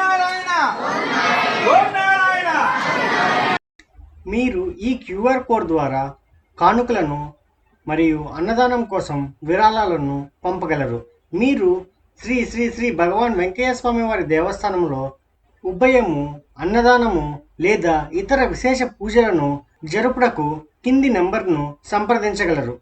నారాయణ నారాయణ మీరు ఈ QR code ద్వారా కానుకలను మరియు అన్నదానం కోసం విరాళాలను పంపగలరు. మీరు శ్రీ శ్రీ శ్రీ భగవాన్ వెంకయ్య స్వామి వారి దేవస్థానంలో ఉభయము అన్నదానము లేదా ఇతర విశేష పూజలను జరుపుటకు కింది నంబర్ను సంప్రదించగలరు.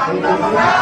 శ్రీ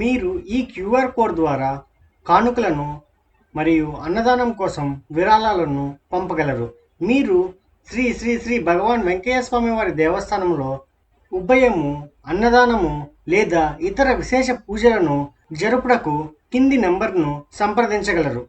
మీరు ఈ క్యూఆర్ కోడ్ ద్వారా కానుకలను మరియు అన్నదానం కోసం విరాళాలను పంపగలరు. మీరు శ్రీ శ్రీ శ్రీ భగవాన్ వెంకయ్య స్వామి వారి దేవస్థానంలో ఉభయము అన్నదానము లేదా ఇతర విశేష పూజలను జరుపుటకు కింది నెంబర్ను సంప్రదించగలరు.